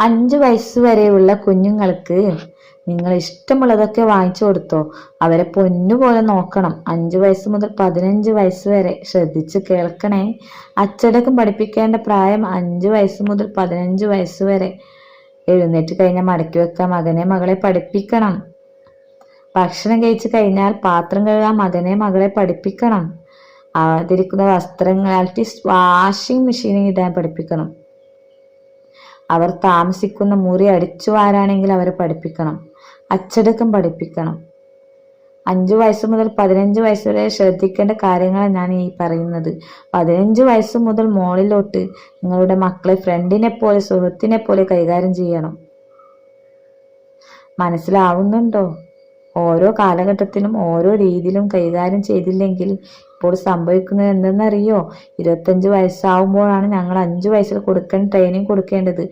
അഞ്ച് വയസ്സ് വരെയുള്ള കുഞ്ഞുങ്ങൾക്ക് നിങ്ങൾ ഇഷ്ടമുള്ളതൊക്കെ വാങ്ങിച്ചു കൊടുത്തോ. അവരെ പൊന്നുപോലെ നോക്കണം. അഞ്ച് വയസ്സ് മുതൽ പതിനഞ്ച് വയസ്സ് വരെ. ശ്രദ്ധിച്ച് കേൾക്കണേ. അച്ചടക്കം പഠിപ്പിക്കേണ്ട പ്രായം അഞ്ച് വയസ്സ് മുതൽ പതിനഞ്ച് വയസ്സ് വരെ. എഴുന്നേറ്റ് കഴിഞ്ഞാൽ മടക്കി വെക്കാം മകനെ മകളെ പഠിപ്പിക്കണം. ഭക്ഷണം കഴിച്ചു കഴിഞ്ഞാൽ പാത്രം കഴുകാൻ മകനെ മകളെ പഠിപ്പിക്കണം. അതിരിക്കുന്ന വസ്ത്രങ്ങൾ വാഷിംഗ് മെഷീനിൽ ഇടാൻ പഠിപ്പിക്കണം. അവർ താമസിക്കുന്ന മുറി അടിച്ചു വാരാണെങ്കിൽ അവരെ പഠിപ്പിക്കണം. അച്ചടക്കം പഠിപ്പിക്കണം. അഞ്ചു വയസ്സ് മുതൽ പതിനഞ്ച് വയസ്സ് വരെ ശ്രദ്ധിക്കേണ്ട കാര്യങ്ങളാണ് ഞാൻ ഈ പറയുന്നത്. പതിനഞ്ച് വയസ്സ് മുതൽ മോളിലോട്ട് നിങ്ങളുടെ മക്കളെ ഫ്രണ്ടിനെ പോലെ സുഹൃത്തിനെ പോലെ കൈകാര്യം ചെയ്യണം. മനസ്സിലാവുന്നുണ്ടോ? ഓരോ കാലഘട്ടത്തിലും ഓരോ രീതിയിലും കൈകാര്യം ചെയ്തില്ലെങ്കിൽ ഇപ്പോൾ സംഭവിക്കുന്നത് എന്തെന്നറിയോ? ഇരുപത്തഞ്ച് വയസ്സാവുമ്പോഴാണ് ഞങ്ങൾ അഞ്ച് വയസ്സിൽ കൊടുക്കാൻ ട്രെയിനിങ് കൊടുക്കേണ്ടത്.